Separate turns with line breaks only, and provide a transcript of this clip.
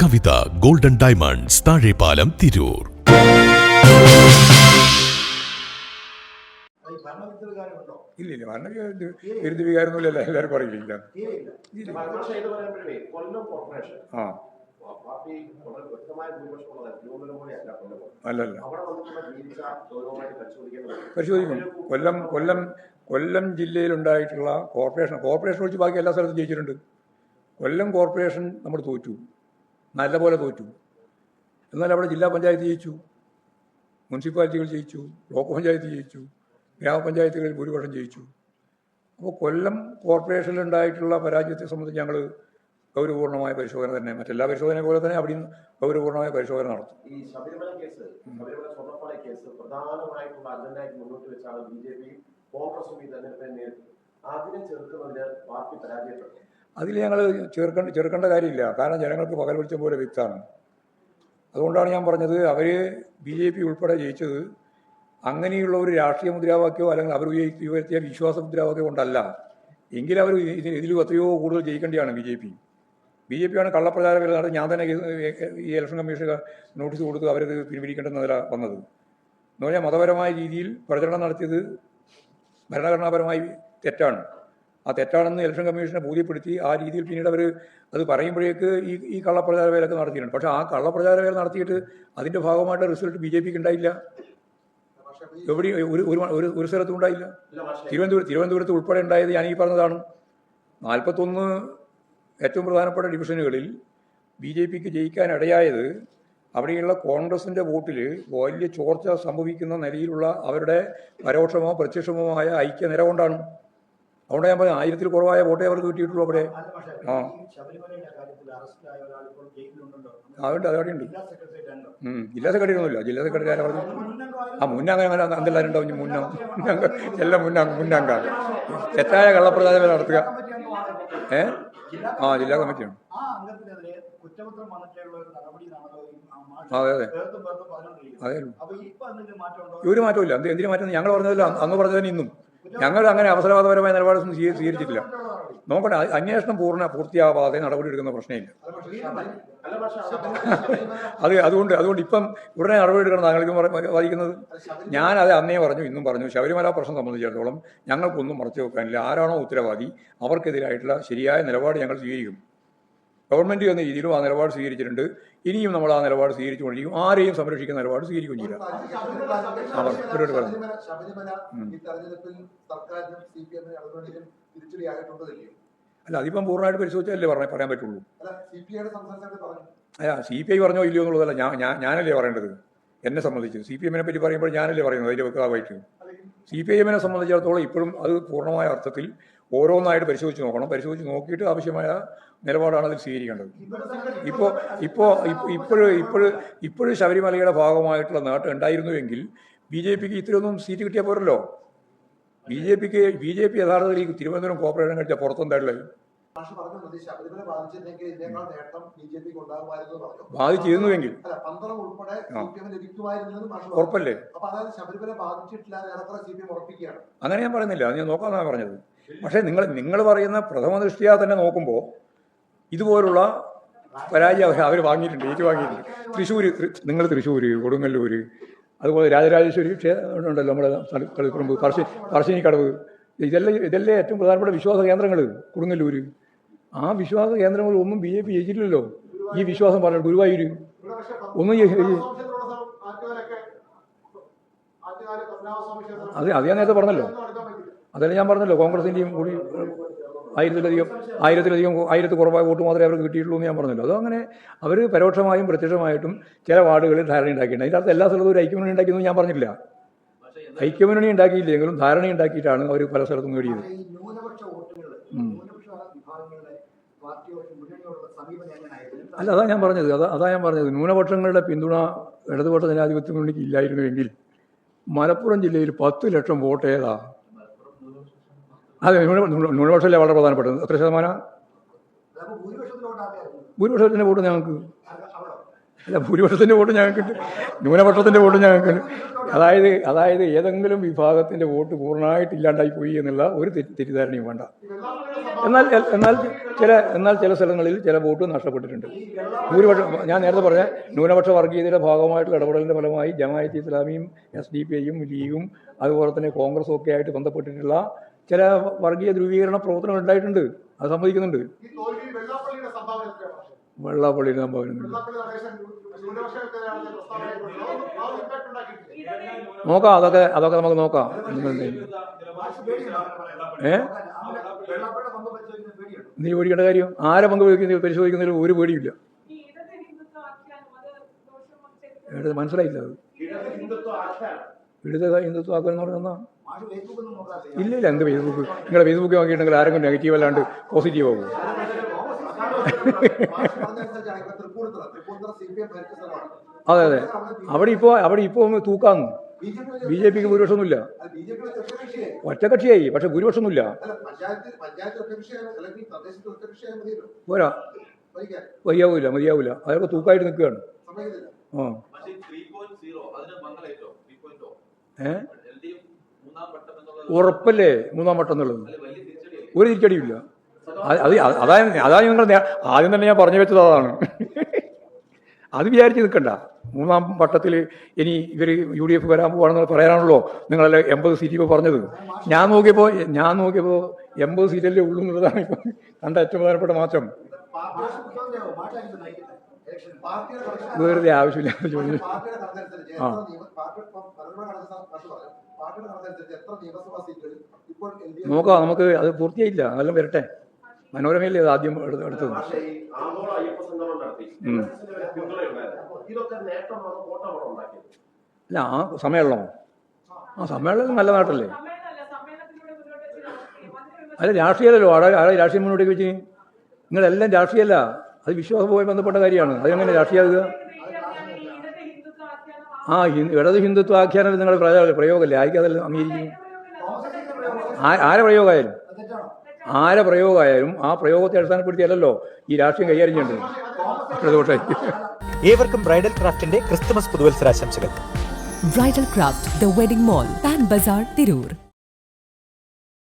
Kavitha golden diamonds Thazhepalam Tirur.
ഇല്ലില്ല ഭരണവിരുദ്ധകാരുണ്ടോ
ഇല്ല ഇല്ല മരണ വിരുദ്ധ
കൊല്ലം കോർപ്പറേഷൻ
ആ. അല്ലല്ല. പരിശോധിക്കും. കൊല്ലം കൊല്ലം കൊല്ലം ജില്ലയിലുണ്ടായിട്ടുള്ള കോർപ്പറേഷൻ കോർപ്പറേഷൻ ഒഴിച്ച് ബാക്കി എല്ലാ സ്ഥലത്തും ജയിച്ചിട്ടുണ്ട്. കൊല്ലം കോർപ്പറേഷൻ നമ്മൾ തോറ്റു. നല്ലപോലെ തോറ്റു. എന്നാൽ അവിടെ ജില്ലാ പഞ്ചായത്ത് ജയിച്ചു. മുനിസിപ്പാലിറ്റികൾ ജയിച്ചു. ബ്ലോക്ക് പഞ്ചായത്ത് ജയിച്ചു. ഗ്രാമപഞ്ചായത്തുകളിൽ ഭൂരിപക്ഷം ജയിച്ചു. അപ്പോൾ കൊല്ലം കോർപ്പറേഷനിലുണ്ടായിട്ടുള്ള പരാജയത്തെ സംബന്ധിച്ച് ഞങ്ങൾ ഗൗരവപൂർണമായ പരിശോധന തന്നെ മറ്റെല്ലാ പരിശോധനയെ പോലെ തന്നെ അവിടെയും ഗൗരവപൂർണമായ പരിശോധന നടത്തും.
ഈ ശബരിമല കേസ് കേസ് മുന്നോട്ട് വെച്ചാണ് അതിനെ ചെറുക്കുന്നതിന് പാർട്ടി പരാജയപ്പെട്ടു.
അതിൽ ഞങ്ങൾ ചേർക്കേണ്ട ചേർക്കേണ്ട കാര്യമില്ല. കാരണം ജനങ്ങൾക്ക് പകൽ വെളിച്ചം പോലെ വിത്താണ് അതുകൊണ്ടാണ് ഞാൻ പറഞ്ഞത് അവർ ബി ജെ പി ഉൾപ്പെടെ ജയിച്ചത് അങ്ങനെയുള്ള ഒരു രാഷ്ട്രീയ മുദ്രാവാക്യമോ അല്ലെങ്കിൽ അവർ ഉയർത്തി- ഉയർത്തിയ വിശ്വാസ മുദ്രാവാക്യം കൊണ്ടല്ല. എങ്കിലും അവർ ഇതിലും എത്രയോ കൂടുതൽ ജയിക്കേണ്ടിയാണ് B J P. B J പിയാണ് കള്ളപ്രചാരം നടത്തി. ഞാൻ തന്നെ ഈ ഇലക്ഷൻ കമ്മീഷൻ നോട്ടീസ് കൊടുത്ത് അവരത് പിൻവലിക്കേണ്ടെന്നതിലാണ് വന്നത്. എന്ന് പറഞ്ഞാൽ മതപരമായ രീതിയിൽ പ്രചരണം നടത്തിയത് ഭരണഘടനാപരമായി തെറ്റാണ്. ആ തെറ്റാണെന്ന് ഇലക്ഷൻ കമ്മീഷനെ ബോധ്യപ്പെടുത്തി ആ രീതിയിൽ പിന്നീട് അവർ അത് പറയുമ്പോഴേക്ക് ഈ ഈ കള്ളപ്രചാര വേലൊക്കെ നടത്തിയിട്ടുണ്ട്. പക്ഷേ ആ കള്ളപ്രചാര വേല നടത്തിയിട്ട് അതിന്റെ ഭാഗമായിട്ട് റിസൾട്ട് ബി ജെ പിക്ക് ഉണ്ടായില്ല. എവിടെയും ഒരു ഒരു ഒരു സ്ഥലത്തും ഉണ്ടായില്ല. തിരുവനന്തപുരം തിരുവനന്തപുരത്ത് ഉൾപ്പെടെ ഉണ്ടായത് ഞാൻ ഈ പറഞ്ഞതാണ്. നാൽപ്പത്തൊന്ന് ഏറ്റവും പ്രധാനപ്പെട്ട ഡിവിഷനുകളിൽ ബി ജെ പിക്ക് ജയിക്കാനിടയായത് അവിടെയുള്ള കോൺഗ്രസിന്റെ വോട്ടിൽ വലിയ ചോർച്ച സംഭവിക്കുന്ന നിലയിലുള്ള അവരുടെ പരോക്ഷമോ പ്രത്യക്ഷമോ ആയ ഐക്യനിര കൊണ്ടാണ്. അതുകൊണ്ട് ഞാൻ പറഞ്ഞു ആയിരത്തിൽ കുറവായ വോട്ടേ അവർക്ക് കിട്ടിയിട്ടുള്ളൂ അവിടെ. ആ. അതുകൊണ്ട് അതവിടെ ഉണ്ട്
ജില്ലാ സെക്രട്ടറി
ഒന്നുമില്ല. ജില്ലാ സെക്രട്ടറി ആരാ പറഞ്ഞു ആ മുന്നേ അങ്ങനെ എന്തെല്ലാവരും ഉണ്ടാവും മുന്നേ. മുന്നങ്ക എല്ലാം മുന്നാങ്ക മുന്നാങ്ക തെറ്റായ കള്ളപ്രചാരം നടത്തുക. ഏ? ആ ജില്ലാ കമ്മിറ്റിയാണ്. അതെ അതെ. അതെ. ഒരു മാറ്റമില്ല എന്ത് എന്തിനു മാറ്റം ഞങ്ങൾ പറഞ്ഞതല്ല അന്ന് പറഞ്ഞതിന് ഇന്നും. ഞങ്ങൾ അങ്ങനെ അവസരവാദപരമായ നിലപാടൊന്നും സ്വീ- സ്വീകരിച്ചിട്ടില്ല. നോക്കട്ടെ അന്വേഷണം പൂർണ പൂർത്തിയാവാതെ നടപടി എടുക്കുന്ന പ്രശ്നമില്ല. അത് അതുകൊണ്ട് അതുകൊണ്ട് ഇപ്പം ഉടനെ നടപടി എടുക്കണം താങ്കൾക്ക് വായിക്കുന്നത് ഞാൻ അത് അന്നേ പറഞ്ഞു ഇന്നും പറഞ്ഞു. ശബരിമല പ്രശ്നം സംബന്ധിച്ചിടത്തോളം ഞങ്ങൾക്കൊന്നും മറച്ചു വെക്കാനില്ല. ആരാണോ ഉത്തരവാദി അവർക്കെതിരായിട്ടുള്ള ശരിയായ നിലപാട് ഞങ്ങൾ സ്വീകരിക്കും. ഗവൺമെന്റ് എന്ന രീതിയിലും ആ നിലപാട് സ്വീകരിച്ചിട്ടുണ്ട്. ഇനിയും നമ്മൾ ആ നിലപാട് സ്വീകരിച്ചുകൊണ്ടിരിക്കും. ആരെയും സംരക്ഷിക്കുന്ന നിലപാട് സ്വീകരിക്കുകയും ചെയ്യില്ല പറഞ്ഞു. അല്ല അതിപ്പം പൂർണമായിട്ട് പരിശോധിച്ചല്ലേ പറയാൻ പറയാൻ പറ്റുള്ളൂ.
അല്ല സി പി
ഐ പറഞ്ഞോ ഇല്ലയോ എന്നുള്ളതല്ല. ഞാൻ ഞാനല്ലേ പറയേണ്ടത്? എന്നെ സംബന്ധിച്ച്. സി പി എമ്മിനെ പറ്റി പറയുമ്പോൾ ഞാനല്ലേ പറയുന്നത്? അതിന്റെ വ്യക്തമായിട്ട് സി പി ഐ എമ്മിനെ സംബന്ധിച്ചിടത്തോളം ഇപ്പോഴും അത് പൂർണമായ അർത്ഥത്തിൽ ഓരോന്നായിട്ട് പരിശോധിച്ച് നോക്കണം. പരിശോധിച്ച് നോക്കിയിട്ട് ആവശ്യമായ നിലപാടാണ് അതിൽ സ്വീകരിക്കേണ്ടത്. ഇപ്പോൾ ഇപ്പോൾ ഇപ്പോഴും ഇപ്പോഴും ഇപ്പോഴും ശബരിമലയുടെ ഭാഗമായിട്ടുള്ള നേട്ടം ഉണ്ടായിരുന്നുവെങ്കിൽ ബി ജെ പിക്ക് ഇത്രയൊന്നും സീറ്റ് കിട്ടിയാൽ പോരല്ലോ. ബി ജെ പിക്ക് ബി ജെ പി യഥാർത്ഥത്തിൽ ഈ തിരുവനന്തപുരം കോർപ്പറേഷൻ കഴിച്ച
ഉണ്ടാകുമായിരുന്നു
ബാധിച്ചിരുന്നുവെങ്കിൽ ഉറപ്പല്ലേ? അങ്ങനെ ഞാൻ പറയുന്നില്ല. ഞാൻ നോക്കാന്നാണ് പറഞ്ഞത്. പക്ഷേ നിങ്ങൾ നിങ്ങൾ പറയുന്ന പ്രഥമ ദൃഷ്ടിയാ തന്നെ നോക്കുമ്പോൾ ഇതുപോലുള്ള പരാജയം അവർ അവർ വാങ്ങിയിട്ടുണ്ട് ഏറ്റു വാങ്ങിയിട്ടുണ്ട്. തൃശ്ശൂർ നിങ്ങൾ തൃശ്ശൂർ കൊടുങ്ങല്ലൂർ അതുപോലെ രാജരാജേശ്വരി ക്ഷേത്രം ഉണ്ടല്ലോ നമ്മുടെ കളിപ്പറമ്പ് പറശ്ശി പറശ്ശിനിക്കടവ്. ഇതെല്ലാം ഇതെല്ലാം ഏറ്റവും പ്രധാനപ്പെട്ട വിശ്വാസ കേന്ദ്രങ്ങൾ കൊടുങ്ങല്ലൂർ ആ വിശ്വാസ കേന്ദ്രങ്ങൾ ഒന്നും ബി ജെ പി ജയിച്ചിട്ടില്ലല്ലോ. ഈ വിശ്വാസം പറഞ്ഞു ഗുരുവായൂർ ഒന്നും അതെ അതെ ഞാൻ നേരത്തെ പറഞ്ഞല്ലോ. അതല്ല ഞാൻ പറഞ്ഞല്ലോ കോൺഗ്രസിന്റെയും കൂടി ആയിരത്തിലധികം ആയിരത്തിലധികം ആയിരത്തി കുറവായ വോട്ട് മാത്രമേ അവർക്ക് കിട്ടിയിട്ടുള്ളൂ എന്ന് ഞാൻ പറഞ്ഞല്ലോ. അതങ്ങനെ അങ്ങനെ അവർ പരോക്ഷമായും പ്രത്യക്ഷമായിട്ടും ചില വാർഡുകളിൽ ധാരണ ഉണ്ടാക്കിയിട്ടുണ്ട്. അതിന്റെ അർത്ഥം എല്ലാ സ്ഥലത്തും ഒരു ഐക്യമുന്നണി ഉണ്ടാക്കിയെന്ന് ഞാൻ പറഞ്ഞില്ല. ഐക്യമുന്നണി ഉണ്ടാക്കിയില്ലെങ്കിലും ധാരണ ഉണ്ടാക്കിയിട്ടാണ് അവർ പല സ്ഥലത്തും നേടിയത്. അല്ല അതാ ഞാൻ പറഞ്ഞത് അതാ അതാ ഞാൻ പറഞ്ഞത്. ന്യൂനപക്ഷങ്ങളുടെ പിന്തുണ ഇടതുപക്ഷ ജനാധിപത്യ മുന്നണിക്ക് ഇല്ലായിരുന്നുവെങ്കിൽ മലപ്പുറം ജില്ലയിൽ പത്ത് ലക്ഷം വോട്ട് ഏതാ അതെ ന്യൂന- ന്യൂന- ന്യൂനപക്ഷമല്ലേ വളരെ പ്രധാനപ്പെട്ടത്? എത്ര ശതമാനം? ഭൂരിപക്ഷത്തിന്റെ വോട്ട് ഞങ്ങൾക്ക്. അല്ല ഭൂരിപക്ഷത്തിന്റെ വോട്ട് ഞങ്ങൾക്ക്. ന്യൂനപക്ഷത്തിന്റെ വോട്ട് ഞങ്ങൾക്ക്. അതായത് അതായത് ഏതെങ്കിലും വിഭാഗത്തിന്റെ വോട്ട് പൂർണമായിട്ട് ഇല്ലാണ്ടായി പോയി എന്നുള്ള ഒരു തെറ്റി- തെറ്റിദ്ധാരണയും വേണ്ട. എന്നാൽ എന്നാൽ ചില എന്നാൽ ചില സ്ഥലങ്ങളിൽ ചില വോട്ട് നഷ്ടപ്പെട്ടിട്ടുണ്ട്. ഭൂരിപക്ഷം ഞാൻ നേരത്തെ പറഞ്ഞ ന്യൂനപക്ഷ വർഗീയതയുടെ ഭാഗമായിട്ടുള്ള ഇടപെടലിന്റെ ഫലമായി ജമാഅത്ത് ഇസ്ലാമിയും എസ് ഡി പി ഐയും ലീഗും അതുപോലെ തന്നെ കോൺഗ്രസും ഒക്കെ ആയിട്ട് ബന്ധപ്പെട്ടിട്ടുള്ള ചില വർഗീയ ധ്രുവീകരണ പ്രവർത്തനങ്ങൾ ഉണ്ടായിട്ടുണ്ട്. അത്
സംഭവിക്കുന്നുണ്ട് വെള്ളാപ്പള്ളിയുടെ സംഭാവന
നോക്കാം അതൊക്കെ അതൊക്കെ നമുക്ക് നോക്കാം? ഏ? നീ പേടിക്കേണ്ട കാര്യം ആരെ പങ്ക് വയ്ക്കുന്ന പരിശോധിക്കുന്നതിൽ ഒരു പേടിയില്ല മനസ്സിലായില്ല അത്.
ഇടത് ഹിന്ദുത്വ ആഖ്യാനം.
എന്ന് പറഞ്ഞാൽ ഇല്ല ഇല്ല എന്ത് ഫേസ്ബുക്ക് നിങ്ങളുടെ ഫേസ്ബുക്ക് നോക്കിയിട്ടുണ്ടെങ്കിൽ ആരെങ്കിലും നെഗറ്റീവ് അല്ലാണ്ട് പോസിറ്റീവ് ആകും അതെ അതെ. അവിടെ ഇപ്പോ അവിടെ ഇപ്പോ തൂക്കാന്ന്
ബി ജെ
പിക്ക് ഭൂരിപക്ഷമൊന്നുമില്ല.
ഒന്നുമില്ല ജെ പി ഒറ്റകക്ഷിയായി
ഒറ്റക്കക്ഷിയായി പക്ഷെ ഭൂരിപക്ഷമൊന്നുമില്ല.
ഒന്നുമില്ല
പോരാ.
മതിയാവൂല
മതിയാവൂല. മതിയാവില്ല അതൊക്കെ തൂക്കായിട്ട് നിൽക്കുകയാണ്. ആ.
പക്ഷേ
ഉറപ്പല്ലേ മൂന്നാം വട്ടം എന്നുള്ളത്. ഒരു തിരിച്ചടിയില്ല അത് അതായത് അതായത് അതാ നിങ്ങൾ ആദ്യം തന്നെ ഞാൻ പറഞ്ഞു വെച്ചത് അതാണ്. അത് വിചാരിച്ച് നിൽക്കണ്ട. മൂന്നാം വട്ടത്തിൽ ഇനി ഇവർ യു ഡി എഫ് വരാൻ പോവാണെന്ന് പറയാനാണല്ലോ നിങ്ങളെല്ലാം എൺപത് സീറ്റ് ഇപ്പോൾ പറഞ്ഞത്. ഞാൻ നോക്കിയപ്പോൾ ഞാൻ നോക്കിയപ്പോൾ എൺപത് സീറ്റല്ലേ ഉള്ളൂ എന്നുള്ളതാണ് ഇപ്പം കണ്ട ഏറ്റവും പ്രധാനപ്പെട്ട മാറ്റം.
വേറെ ആവശ്യമില്ല
വെറുതെ ആവശ്യമില്ലാത്ത ചോദ്യം ആ. നോക്കാം നമുക്ക് അത് പൂർത്തിയായില്ല അതെല്ലാം വരട്ടെ. മനോരമയല്ലേ അത് ആദ്യം എടുത്ത് എടുത്തത്? അല്ല ആ സമ്മേളനമോ ആ സമ്മേളനം നല്ല നാട്ടല്ലേ
രാഷ്ട്രീയം
അല്ല രാഷ്ട്രീയമല്ലോ ആടെ ആടെ രാഷ്ട്രീയം മുന്നോട്ടേക്ക് വെച്ച്? നിങ്ങളെല്ലാം രാഷ്ട്രീയമല്ല. അത് വിശ്വാസവുമായി ബന്ധപ്പെട്ട കാര്യമാണ്. അതെങ്ങനെ രാഷ്ട്രീയമാകുക
ഈ ഇടത് ഹിന്ദുത്വ ആഖ്യാനം
ആ ഹിന്ദു ഇടത് ഹിന്ദുത്വ ആഖ്യാനം നിങ്ങളുടെ പ്രയോഗ- പ്രയോഗമല്ലേ ആയിരിക്കും അതെല്ലാം അംഗീകരിക്കും? ആ- ആരെ പ്രയോഗമായാലും?
തെറ്റാണോ
ആരെ പ്രയോഗമായാലും ആ പ്രയോഗത്തെ അടിസ്ഥാനപ്പെടുത്തിയല്ലോ ഈ രാഷ്ട്രീയം കൈകാര്യം ചെയ്യേണ്ടത്.
ഏവർക്കും ബ്രൈഡൽ ക്രാഫ്റ്റിന്റെ Christmas പുതുവത്സരാശംസകൾ.
Bridal craft the wedding mall Pan Bazar Tirur.